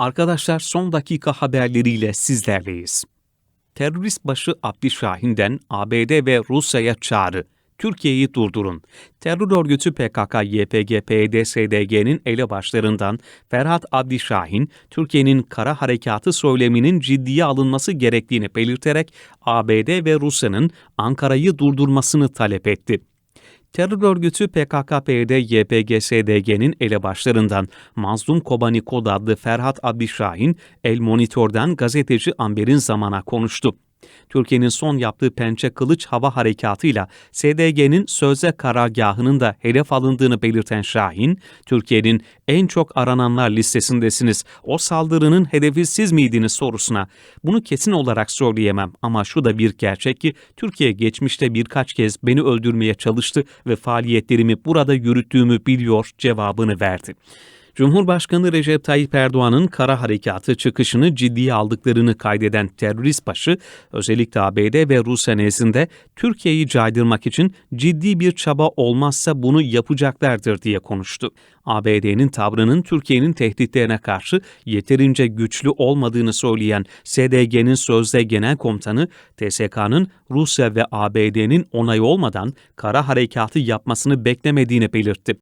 Arkadaşlar son dakika haberleriyle sizlerleyiz. Terörist başı Abdi Şahin'den ABD ve Rusya'ya çağrı. Türkiye'yi durdurun. Terör örgütü PKK, YPG, PYD, SDG'nin elebaşlarından Ferhat Abdi Şahin, Türkiye'nin kara harekatı söyleminin ciddiye alınması gerektiğini belirterek ABD ve Rusya'nın Ankara'yı durdurmasını talep etti. Terör örgütü PKK-PYD, YPG-SDG'nin elebaşlarından Mazlum Kobani Kod adlı Ferhat Abdi Şahin, El Monitör'den gazeteci Amber'in zamana konuştu. Türkiye'nin son yaptığı Pençe Kılıç hava harekatıyla SDG'nin sözde karargahının da hedef alındığını belirten Şahin, Türkiye'nin en çok arananlar listesindesiniz, o saldırının hedefi siz miydiniz? sorusuna, bunu kesin olarak söyleyemem. Ama şu da bir gerçek ki Türkiye geçmişte birkaç kez beni öldürmeye çalıştı ve faaliyetlerimi burada yürüttüğümü biliyor cevabını verdi. Cumhurbaşkanı Recep Tayyip Erdoğan'ın kara harekatı çıkışını ciddiye aldıklarını kaydeden terörist başı, özellikle ABD ve Rusya nezdinde Türkiye'yi caydırmak için ciddi bir çaba olmazsa bunu yapacaklardır diye konuştu. ABD'nin tavrının Türkiye'nin tehditlerine karşı yeterince güçlü olmadığını söyleyen SDG'nin sözde genel komutanı, TSK'nın Rusya ve ABD'nin onayı olmadan kara harekatı yapmasını beklemediğini belirtti.